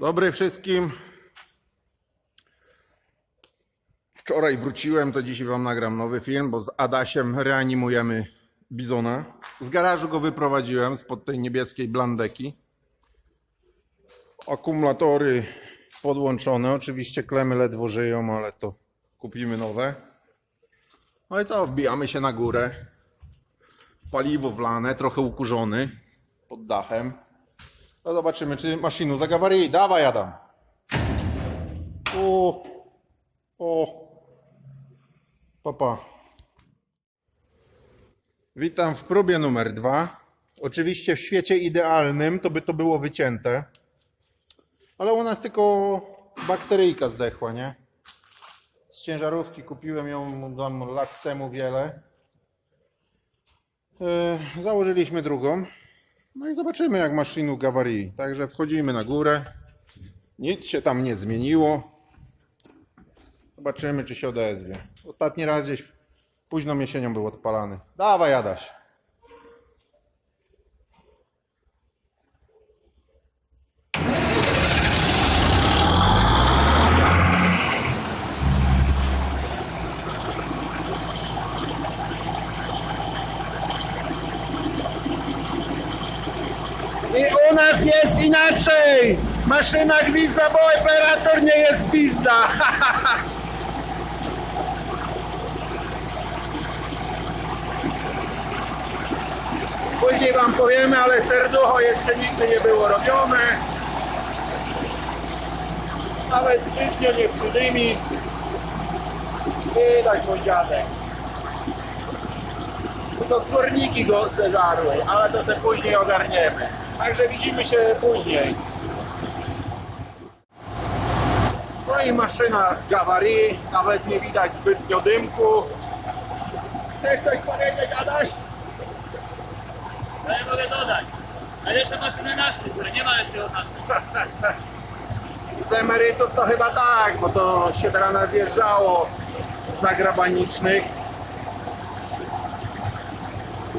Dobry wszystkim. Wczoraj wróciłem, to dzisiaj wam nagram nowy film, bo z Adasiem reanimujemy Bizona. Z garażu go wyprowadziłem spod tej niebieskiej blandeki. Akumulatory podłączone, oczywiście klemy ledwo żyją, ale to kupimy nowe. No i co, wbijamy się na górę. Paliwo wlane, trochę ukurzony pod dachem. No zobaczymy, czy maszynu zagawari. Dawaj, Adam. O, o. Papa. Witam w próbie numer dwa. Oczywiście w świecie idealnym to by to było wycięte. Ale u nas tylko bakteryjka zdechła, nie? Z ciężarówki kupiłem ją tam lat temu wiele. Yy, założyliśmy drugą. No i zobaczymy jak maszynu gawarii. Także wchodzimy na górę. Nic się tam nie zmieniło. Zobaczymy czy się odezwie. Ostatni raz gdzieś późną jesienią był odpalany. Dawaj Adaś. I u nas jest inaczej! Maszyna gwizda, bo operator nie jest pizda! Później wam powiemy, ale serducho jeszcze nigdy nie było robione. Nawet zbytnio nie przydymi. Widać mój dziadek. To skórniki go zeżarły, ale to sobie później ogarniemy. Także widzimy się później. No i maszyna gawarii, nawet nie widać zbytnio dymku. Chcesz coś powiedzieć, Adaś? No ja mogę dodać. A jeszcze maszyny nasze, które nie ma jeszcze od. Z emerytów to chyba tak, bo to się teraz nazjeżdżało zagrabanicznych.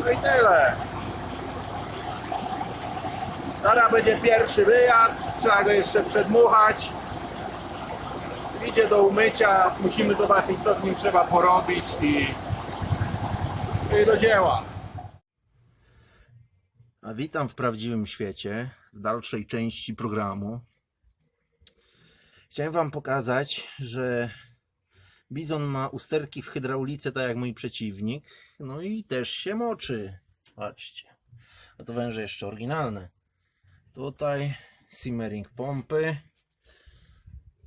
No i tyle. Teraz będzie pierwszy wyjazd, trzeba go jeszcze przedmuchać. Idzie do umycia, musimy zobaczyć co w nim trzeba porobić i, i do dzieła. A witam w prawdziwym świecie, w dalszej części programu. Chciałem Wam pokazać, że Bizon ma usterki w hydraulice, tak jak mój przeciwnik. No i też się moczy. Patrzcie. A to węże jeszcze oryginalne. Tutaj simmering pompy.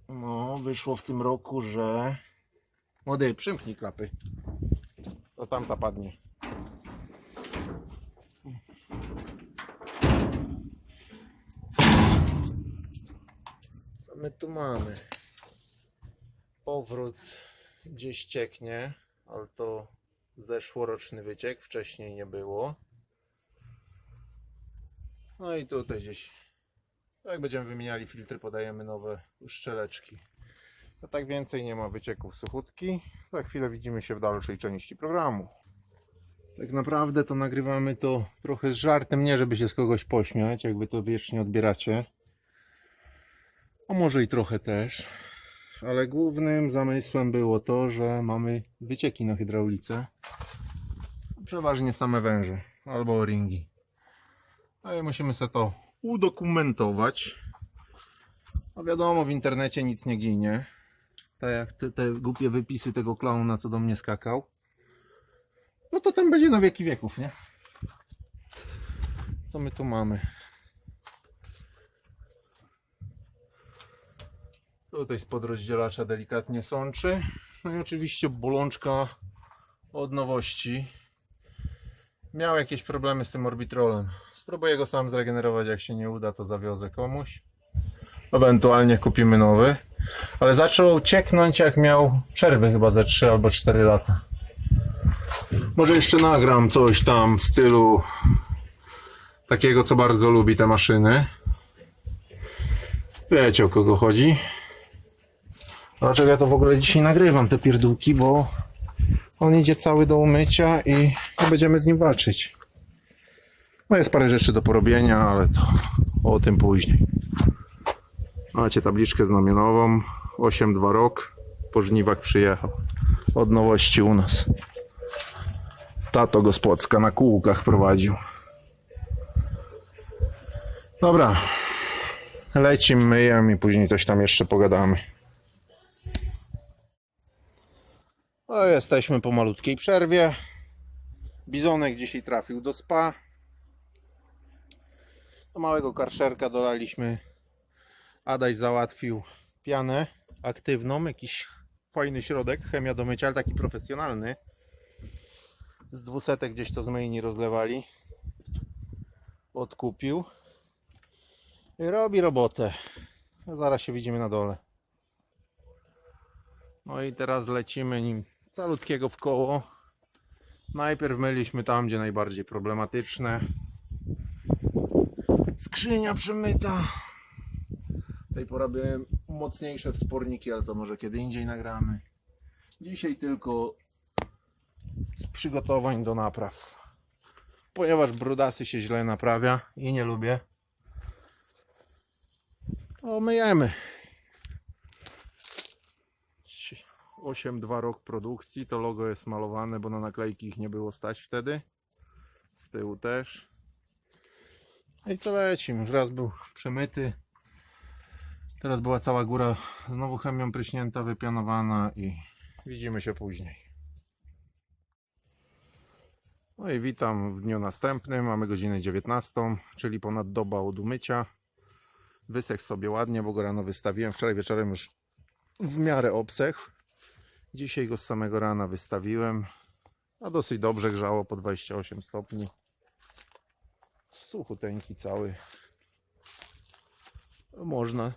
No, wyszło w tym roku, że... Młody, przymknij klapy. To tamta padnie. Co my tu mamy? Powrót gdzieś cieknie, ale to zeszłoroczny wyciek, wcześniej nie było. No i tutaj gdzieś, jak będziemy wymieniali filtry, podajemy nowe szczeleczki. A tak więcej nie ma wycieków suchutki. Za chwilę widzimy się w dalszej części programu. Tak naprawdę to nagrywamy to trochę z żartem, nie żeby się z kogoś pośmiać, jakby to wiecznie odbieracie. A może i trochę też. Ale głównym zamysłem było to, że mamy wycieki na hydraulice. Przeważnie same węże albo ringi. No i musimy sobie to udokumentować. A wiadomo, w internecie nic nie ginie. Tak jak te, te głupie wypisy tego klauna, co do mnie skakał. No to ten będzie na wieki wieków, nie? Co my tu mamy? Tutaj spod rozdzielacza delikatnie sączy. No i oczywiście bolączka od nowości. Miał jakieś problemy z tym orbitrolem. Spróbuję go sam zregenerować. Jak się nie uda, to zawiozę komuś. Ewentualnie kupimy nowy. Ale zaczął cieknąć, jak miał przerwy chyba ze 3 albo 4 lata. Może jeszcze nagram coś tam w stylu takiego, co bardzo lubi te maszyny. Wiecie o kogo chodzi. Dlaczego ja to w ogóle dzisiaj nagrywam, te pierdółki, bo on idzie cały do umycia i będziemy z nim walczyć. No jest parę rzeczy do porobienia, ale to o tym później. Macie tabliczkę znamionową. 8-2 rok. Po żniwach przyjechał. Od nowości u nas. Tato gospodska na kółkach prowadził. Dobra. Lecimy, myjemy i później coś tam jeszcze pogadamy. No, jesteśmy po malutkiej przerwie. Bizonek dzisiaj trafił do spa. Do małego karszerka dolaliśmy. Adaś załatwił pianę aktywną, jakiś fajny środek, chemia do mycia, ale taki profesjonalny. Z dwusetek gdzieś to z myjni rozlewali. Odkupił. I robi robotę. Zaraz się widzimy na dole. No i teraz lecimy nim calutkiego w koło. Najpierw myliśmy tam, gdzie najbardziej problematyczne. Skrzynia przemyta. Tej porobiłem mocniejsze wsporniki, ale to może kiedy indziej nagramy. Dzisiaj tylko z przygotowań do napraw. Ponieważ brudasy się źle naprawia i nie lubię, to myjemy. 8-2 rok produkcji, to logo jest malowane, bo na naklejki ich nie było stać wtedy. Z tyłu też. No I co lecimy? Już raz był przemyty. Teraz była cała góra znowu chemią pryśnięta, wypianowana i widzimy się później. No i witam w dniu następnym. Mamy godzinę 19, czyli ponad doba od umycia. Wysechł sobie ładnie, bo go rano wystawiłem. Wczoraj wieczorem już w miarę obsechł. Dzisiaj go z samego rana wystawiłem. A dosyć dobrze grzało po 28 stopni. Suchuteńki cały. Można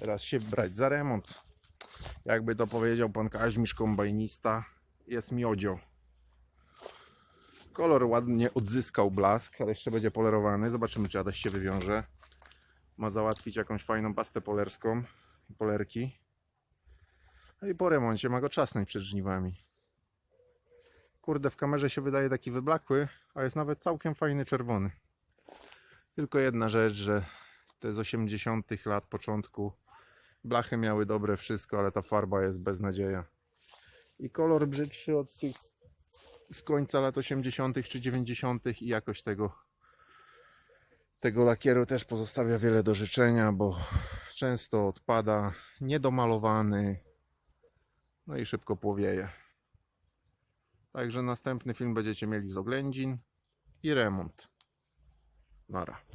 teraz się brać za remont. Jakby to powiedział pan Kaźmisz kombajnista, jest miodzio. Kolor ładnie odzyskał blask, ale jeszcze będzie polerowany. Zobaczymy, czy Adaś się wywiąże. Ma załatwić jakąś fajną pastę polerską. Polerki. No i po remoncie ma go czasnąć przed żniwami. Kurde, w kamerze się wydaje taki wyblakły, a jest nawet całkiem fajny czerwony. Tylko jedna rzecz, że te z 80 lat początku blachy miały dobre wszystko, ale ta farba jest beznadzieja. I kolor brzydszy od tych z końca lat 80. czy 90. i jakość tego tego lakieru też pozostawia wiele do życzenia, bo często odpada niedomalowany, no i szybko płowieje. Także następny film będziecie mieli z oględzin i remont. Nara.